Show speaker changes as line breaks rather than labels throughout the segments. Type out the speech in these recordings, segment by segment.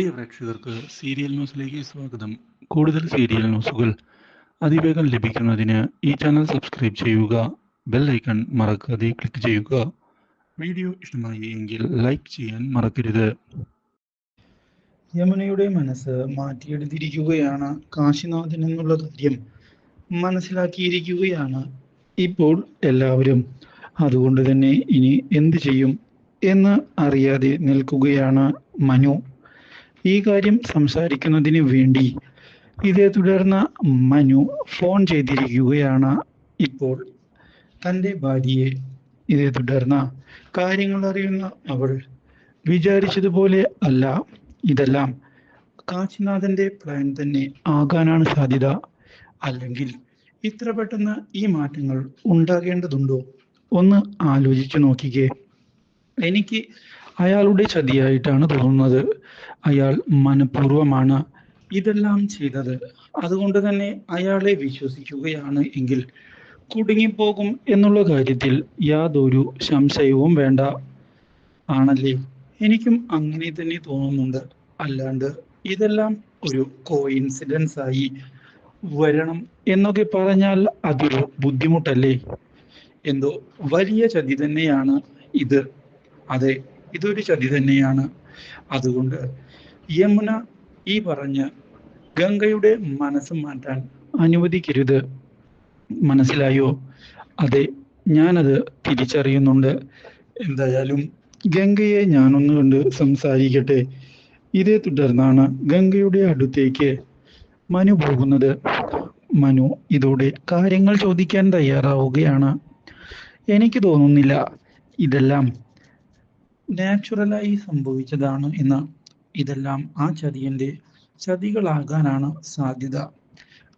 പ്രിയ പ്രേക്ഷകർക്ക് സീരിയൽ ന്യൂസിലേക്ക് സ്വാഗതം. കൂടുതൽ സീരിയൽ ന്യൂസുകൾ അതിവേഗം ലഭിക്കുന്നതിന് ഈ ചാനൽ സബ്സ്ക്രൈബ് ചെയ്യുക ബെൽ ഐക്കൺ മറക്കാതെ ക്ലിക്ക് ചെയ്യുക. വീഡിയോ ഇഷ്ടമായി എങ്കിൽ ലൈക്ക് ചെയ്യാൻ മറക്കരുത്.
യമുനയുടെ മനസ്സ് മാറ്റിയെടുത്തിരിക്കുകയാണ് കാശിനാഥൻ എന്നുള്ള കാര്യം മനസ്സിലാക്കിയിരിക്കുകയാണ് ഇപ്പോൾ എല്ലാവരും. അതുകൊണ്ട് തന്നെ ഇനി എന്ത് ചെയ്യും എന്ന് അറിയാതെ നിൽക്കുകയാണ് മനു. ഈ കാര്യം സംസാരിക്കുന്നതിന് വേണ്ടി ഇതേ തുടർന്ന് മനു ഫോൺ ചെയ്തിരിക്കുകയാണ് ഇപ്പോൾ. തന്റെ ഭാര്യയെ ഇതേ തുടർന്ന് കാര്യങ്ങൾ അറിയുന്ന അവൾ വിചാരിച്ചതുപോലെ അല്ല. ഇതെല്ലാം കാശിനാഥന്റെ പ്ലാൻ തന്നെ ആകാനാണ് സാധ്യത. അല്ലെങ്കിൽ ഇത്ര പെട്ടെന്ന് ഈ മാറ്റങ്ങൾ ഉണ്ടാകേണ്ടതുണ്ടോ? ഒന്ന് ആലോചിച്ചു നോക്കിക്കേ. എനിക്ക് അയാളുടെ ചതിയായിട്ടാണ് തോന്നുന്നത്. അയാൾ മനഃപൂർവമാണ് ഇതെല്ലാം ചെയ്തത്. അതുകൊണ്ട് തന്നെ അയാളെ വിശ്വസിക്കുകയാണ് എങ്കിൽ കുടുങ്ങിപ്പോകും എന്നുള്ള കാര്യത്തിൽ യാതൊരു സംശയവും വേണ്ട ആണല്ലേ? എനിക്കും അങ്ങനെ തന്നെ തോന്നുന്നുണ്ട്. അല്ലാണ്ട് ഇതെല്ലാം ഒരു കോയിൻസിഡൻസ് ആയി വരണം എന്നൊക്കെ പറഞ്ഞാൽ അതൊരു ബുദ്ധിമുട്ടല്ലേ? എന്തോ വലിയ ചതി തന്നെയാണ് ഇത്. അതെ ഇതൊരു ചതി തന്നെയാണ്. അതുകൊണ്ട് യമുന ഈ പറഞ്ഞ ഗംഗയുടെ മനസ്സ് മാറ്റാൻ അനുവദിക്കരുത്. മനസ്സിലായോ? അതെ ഞാനത് തിരിച്ചറിയുന്നുണ്ട്. എന്തായാലും ഗംഗയെ ഞാനൊന്ന് കണ്ട് സംസാരിക്കട്ടെ. ഇതേ തുടർന്നാണ് ഗംഗയുടെ അടുത്തേക്ക് മനു പോകുന്നത്. മനു ഇതോടെ കാര്യങ്ങൾ ചോദിക്കാൻ തയ്യാറാവുകയാണ്. എനിക്ക് തോന്നുന്നില്ല ഇതെല്ലാം നാച്ചുറലായി സംഭവിച്ചതാണ് എന്ന് ഇതെല്ലാം ആ ചതിയന്റെ ചതികളാകാനാണ് സാധ്യത.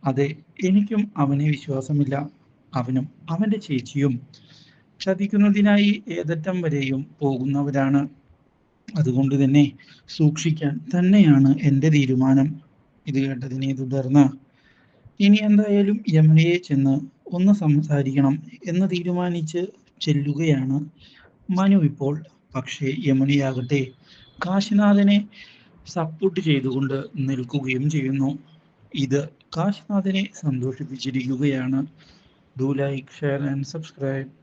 അതെ എനിക്കും അവനെ വിശ്വാസമില്ല. അവനും അവന്റെ ചേച്ചിയും ചതിക്കുന്നതിനായി ഏതറ്റം വരെയും പോകുന്നവരാണ്. അതുകൊണ്ട് തന്നെ സൂക്ഷിക്കാൻ തന്നെയാണ് എന്റെ തീരുമാനം. ഇത് കേട്ടതിനെ തുടർന്ന് ഇനി എന്തായാലും യമുനയെ ചെന്ന് ഒന്ന് സംസാരിക്കണം എന്ന് തീരുമാനിച്ച് ചെല്ലുകയാണ് മനു ഇപ്പോൾ. പക്ഷേ യമുനയാകട്ടെ കാശിനാഥനെ സപ്പോർട്ട് ചെയ്തുകൊണ്ട് നിൽക്കുകയും ചെയ്യുന്നു. ഇത് കാശിനാഥനെ സന്തോഷിപ്പിച്ചിരിക്കുകയാണ്. Do like share and subscribe